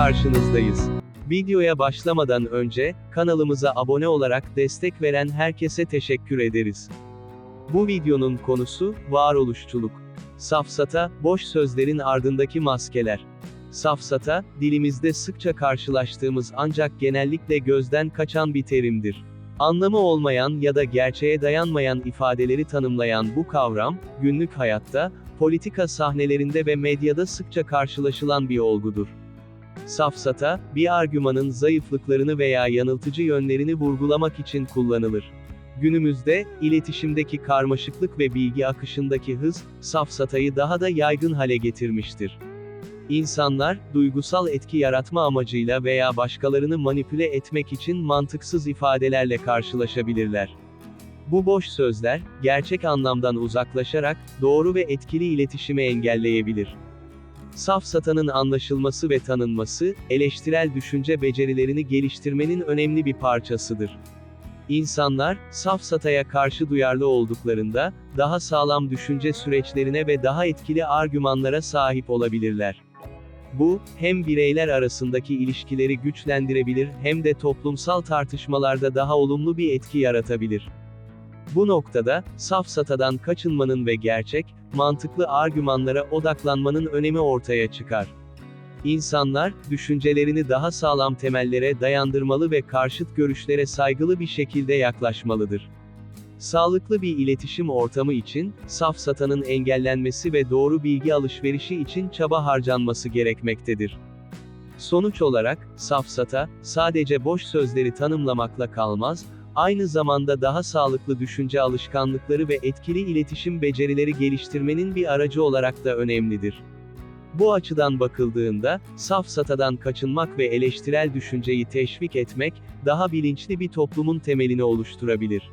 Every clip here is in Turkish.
karşınızdayız. Videoya başlamadan önce, kanalımıza abone olarak destek veren herkese teşekkür ederiz. Bu videonun konusu, varoluşçuluk. Safsata, boş sözlerin ardındaki maskeler. Safsata, dilimizde sıkça karşılaştığımız ancak genellikle gözden kaçan bir terimdir. Anlamı olmayan ya da gerçeğe dayanmayan ifadeleri tanımlayan bu kavram, günlük hayatta, politika sahnelerinde ve medyada sıkça karşılaşılan bir olgudur. Safsata, bir argümanın zayıflıklarını veya yanıltıcı yönlerini vurgulamak için kullanılır. Günümüzde, iletişimdeki karmaşıklık ve bilgi akışındaki hız, safsatayı daha da yaygın hale getirmiştir. İnsanlar, duygusal etki yaratma amacıyla veya başkalarını manipüle etmek için mantıksız ifadelerle karşılaşabilirler. Bu boş sözler, gerçek anlamdan uzaklaşarak, doğru ve etkili iletişimi engelleyebilir. Safsatanın anlaşılması ve tanınması, eleştirel düşünce becerilerini geliştirmenin önemli bir parçasıdır. İnsanlar, safsataya karşı duyarlı olduklarında, daha sağlam düşünce süreçlerine ve daha etkili argümanlara sahip olabilirler. Bu, hem bireyler arasındaki ilişkileri güçlendirebilir hem de toplumsal tartışmalarda daha olumlu bir etki yaratabilir. Bu noktada, safsatadan kaçınmanın ve gerçek, mantıklı argümanlara odaklanmanın önemi ortaya çıkar. İnsanlar, düşüncelerini daha sağlam temellere dayandırmalı ve karşıt görüşlere saygılı bir şekilde yaklaşmalıdır. Sağlıklı bir iletişim ortamı için, safsatanın engellenmesi ve doğru bilgi alışverişi için çaba harcanması gerekmektedir. Sonuç olarak, safsata, sadece boş sözleri tanımlamakla kalmaz, aynı zamanda daha sağlıklı düşünce alışkanlıkları ve etkili iletişim becerileri geliştirmenin bir aracı olarak da önemlidir. Bu açıdan bakıldığında, safsatadan kaçınmak ve eleştirel düşünceyi teşvik etmek, daha bilinçli bir toplumun temelini oluşturabilir.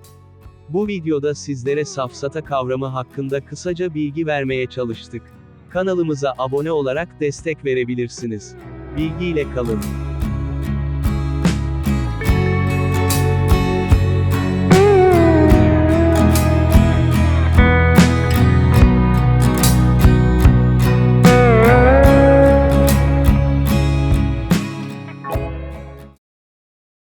Bu videoda sizlere safsata kavramı hakkında kısaca bilgi vermeye çalıştık. Kanalımıza abone olarak destek verebilirsiniz. Bilgiyle kalın.